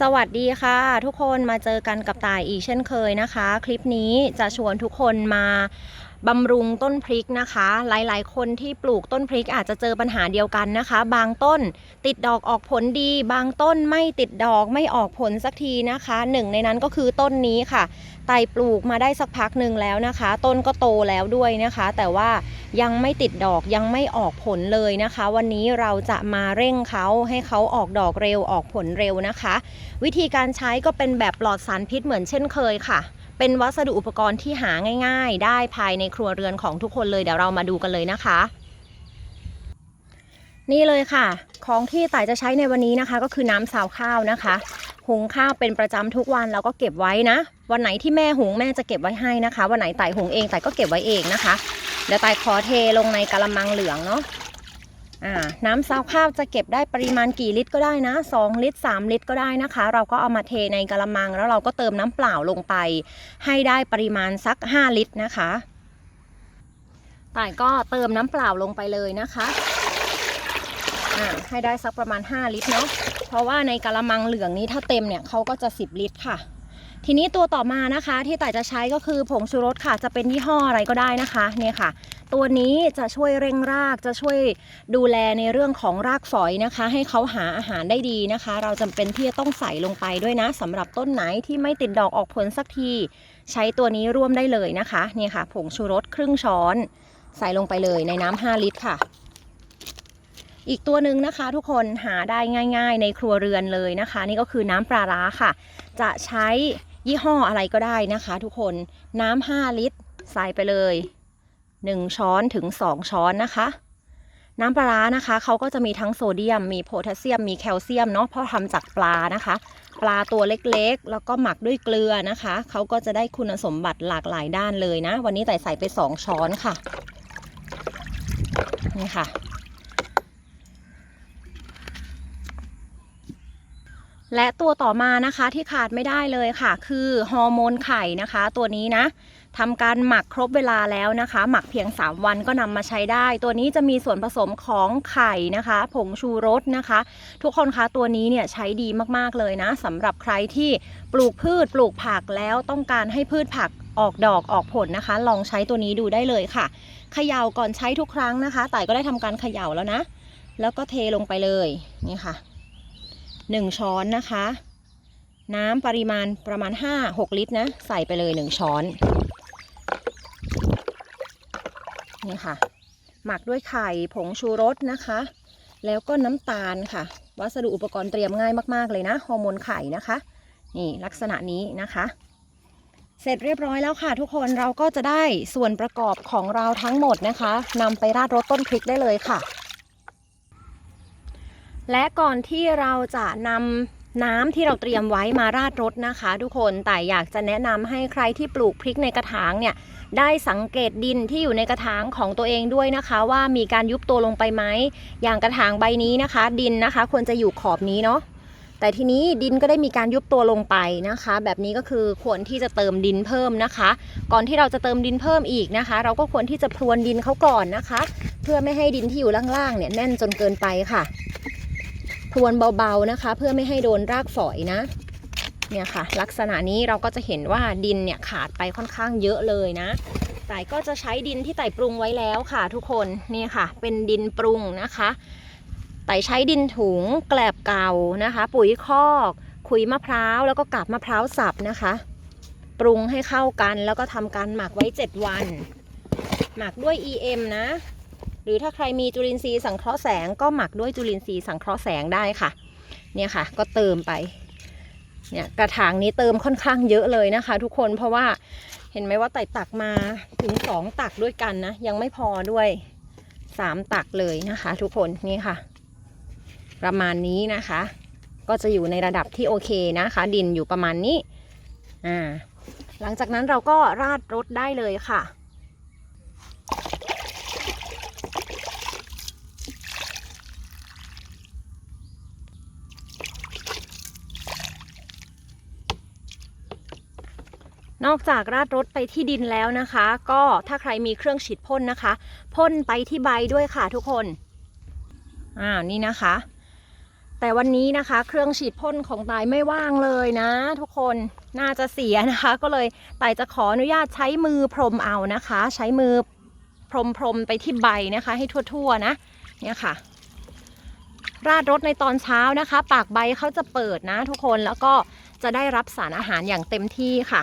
สวัสดีค่ะ ทุกคนมาเจอกันกับต่ายอีกเช่นเคยนะคะ คลิปนี้จะชวนทุกคนมา บำรุงต้นพริกนะคะ หลายๆ คนที่ปลูกต้นพริกอาจจะเจอปัญหาเดียวกันนะคะ บางต้นติดดอกออกผลดี บางต้นไม่ติดดอกไม่ออกผลสักทีนะคะหนึ่งในนั้นก็คือต้นนี้ค่ะ ไต่ปลูกมาได้สักพักหนึ่งแล้วนะคะ ต้นก็โตแล้วด้วยนะคะ แต่ว่ายังไม่ติดดอกยังไม่ออกผลเลยนะคะ วันนี้เราจะมาเร่งเขาให้เขาออกดอกเร็วออกผลเร็วนะคะ วิธีการใช้ก็เป็นแบบปลอดสารพิษเหมือนเช่นเคยค่ะ เป็นวัสดุอุปกรณ์ที่หาง่าย ๆ ได้ภายในครัวเรือนของทุกคนเลยเดี๋ยวเรามาดูกันเลยนะคะ นี่เลยค่ะ ของที่ต่ายจะใช้ในวันนี้นะคะ ก็คือน้ำซาวข้าวนะคะหุงข้าวเป็นประจำทุกวันแล้วก็เก็บไว้นะ วันไหนที่แม่หุงแม่จะเก็บไว้ให้นะคะ วันไหนต่ายหุงเองต่ายก็เก็บไว้เองนะคะ เดี๋ยวต่ายขอเทลงในกะละมังเหลืองเนาะ น้ำซาวข้าวจะเก็บได้ปริมาณกี่ลิตรก็ได้นะ 2 ลิตร 3 ลิตรก็ได้นะคะ เราก็เอามาเทในกะละมัง แล้วเราก็เติมน้ำเปล่าลงไป ให้ได้ปริมาณสัก 5 ลิตรนะคะต่ายก็เติมน้ำเปล่าลงไปเลยนะคะให้ได้สักประมาณ 5 ลิตรเนาะ เพราะว่าในกะละมังเหลืองนี้ถ้าเต็มเนี่ยเขาก็จะ 10 ลิตรค่ะ ทีนี้ตัวต่อมานะคะ ที่ต่ายจะใช้ก็คือผงชูรสค่ะ จะเป็นยี่ห้ออะไรก็ได้นะคะ เนี่ยค่ะ ตัวนี้จะช่วยเร่งรากจะช่วยดูแลในเรื่องของรากฝอยนะคะ ให้เขาหาอาหารได้ดีนะคะ เราจำเป็นที่จะต้องใส่ลงไปด้วยนะสำหรับต้นไหนที่ไม่ติดดอกออกผลสักที ใช้ตัวนี้ร่วมได้เลยนะคะนี่ค่ะ ผงชูรสครึ่งช้อน ใส่ลงไปเลยในน้ำ5ลิตรค่ะ อีกตัวหนึ่งนะคะทุกคนหาได้ง่าย ๆ ในครัวเรือนเลยนะคะ นี่ก็คือน้ำปลาร้าค่ะ จะใช้ยี่ห้ออะไรก็ได้นะคะ ทุกคนน้ำ5ลิตรใส่ไปเลย 1 ช้อนถึง 2 ช้อนนะคะ น้ำปลาร้านะคะเขาก็จะมีทั้งโซเดียม มีโพแทสเซียม มีแคลเซียมเนาะเพราะทำจากปลานะคะ ปลาตัวเล็กๆ แล้วก็หมักด้วยเกลือนะคะเขาก็จะได้คุณสมบัติหลากหลายด้านเลยนะ วันนี้แต่ใส่ไป 2 ช้อนค่ะ นี่ค่ะ และตัวต่อมานะคะที่ขาดไม่ได้เลยค่ะ คือฮอร์โมนไข่นะคะ ตัวนี้นะทำการหมักครบเวลาแล้วนะคะ หมักเพียง 3 วันก็นำมาใช้ได้ ตัวนี้จะมีส่วนผสมของไข่นะคะ ผงชูรสนะคะ ทุกคนคะตัวนี้เนี่ยใช้ดีมากๆเลยนะสำหรับใครที่ปลูกพืชปลูกผักแล้วต้องการให้พืชผักออกดอกออกผลนะคะ ลองใช้ตัวนี้ดูได้เลยค่ะเขย่าก่อนใช้ทุกครั้งนะคะต่ายก็ได้ทำการเขย่าแล้วนะ แล้วก็เทลงไปเลยนี่ค่ะ 1 ช้อนนะคะ น้ำปริมาณประมาณ 5-6 ลิตรนะ ใส่ไปเลย 1 ช้อน นี่ค่ะ หมักด้วยไข่ผงชูรสนะคะ แล้วก็น้ำตาลค่ะ วัสดุอุปกรณ์เตรียมง่ายมากๆเลยนะ ฮอร์โมนไข่นะคะ นี่ลักษณะนี้นะคะเสร็จเรียบร้อยแล้วค่ะ ทุกคนเราก็จะได้ส่วนประกอบของเราทั้งหมดนะคะนำไปราดรสต้นพริกได้เลยค่ะ และก่อนที่เราจะนำน้ำที่เราเตรียมไว้มาราดรถนะคะ ทุกคนแต่อยากจะแนะนำให้ใครที่ปลูกพริกในกระถางเนี่ยได้สังเกตดินที่อยู่ในกระถางของตัวเองด้วยนะคะ ว่ามีการยุบตัวลงไปไหมอย่างกระถางใบนี้นะคะ ดินนะคะควรจะอยู่ขอบนี้เนาะแต่ทีนี้ดินก็ได้มีการยุบตัวลงไปนะคะ แบบนี้ก็คือควรที่จะเติมดินเพิ่มนะคะ ก่อนที่เราจะเติมดินเพิ่มอีกนะคะ เราก็ควรที่จะพรวนดินเขาก่อนนะคะ เพื่อไม่ให้ดินที่อยู่ล่างๆเนี่ยแน่นจนเกินไปค่ะ พรวนเบาๆนะคะ เพื่อไม่ให้โดนรากฝอยนะเนี่ยค่ะ ลักษณะนี้เราก็จะเห็นว่าดินเนี่ยขาดไปค่อนข้างเยอะเลยนะแต่ก็จะใช้ดินที่ไต่ปรุงไว้แล้วค่ะ ทุกคนนี่ค่ะ เป็นดินปรุงนะคะไต่ใช้ดินถุงแกลบเก่านะคะ ปุ๋ยคอกขุยมะพร้าวแล้วก็กาบมะพร้าวสับนะคะ ปรุงให้เข้ากันแล้วก็ทำการหมักไว้ 7 วัน หมักด้วย EM นะ หรือถ้าใครมีจุลินทรีย์สังเคราะห์แสงก็หมักด้วยจุลินทรีย์สังเคราะห์แสงได้ค่ะ เนี่ยค่ะ ก็เติมไป เนี่ยกระถางนี้เติมค่อนข้างเยอะเลยนะคะ ทุกคนเพราะว่าเห็นไหมว่าไต่ตักมาถึงสองตักด้วยกันนะ ยังไม่พอด้วยสามตักเลยนะคะ ทุกคนนี่ค่ะ ประมาณนี้นะคะ ก็จะอยู่ในระดับที่โอเคนะคะ ดินอยู่ประมาณนี้อ่าหลังจากนั้นเราก็ราดรถได้เลยค่ะ นอกจากราดรถไปที่ดินแล้วนะคะ ก็ถ้าใครมีเครื่องฉีดพ่นนะคะ พ่นไปที่ใบด้วยค่ะทุกคนอ่านี่นะคะ แต่วันนี้นะคะ เครื่องฉีดพ่นของตายไม่ว่างเลยนะ ทุกคนน่าจะเสียนะคะ ก็เลยตายจะขออนุญาตใช้มือพรมเอานะคะ ใช้มือพรมพรมๆไปที่ใบนะคะ ให้ทั่วๆนะเนี่ยค่ะราดรถในตอนเช้านะคะ ปากใบเขาจะเปิดนะทุกคนแล้วก็จะได้รับสารอาหารอย่างเต็มที่ค่ะ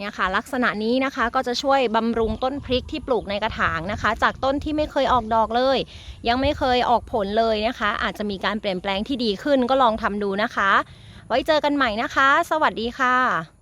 เนี่ยค่ะ ลักษณะนี้นะคะก็จะช่วยบำรุงต้นพริกที่ปลูกในกระถางนะคะ จากต้นที่ไม่เคยออกดอกเลย ยังไม่เคยออกผลเลยนะคะ อาจจะมีการเปลี่ยนแปลงที่ดีขึ้นก็ลองทำดูนะคะ ไว้เจอกันใหม่นะคะ สวัสดีค่ะ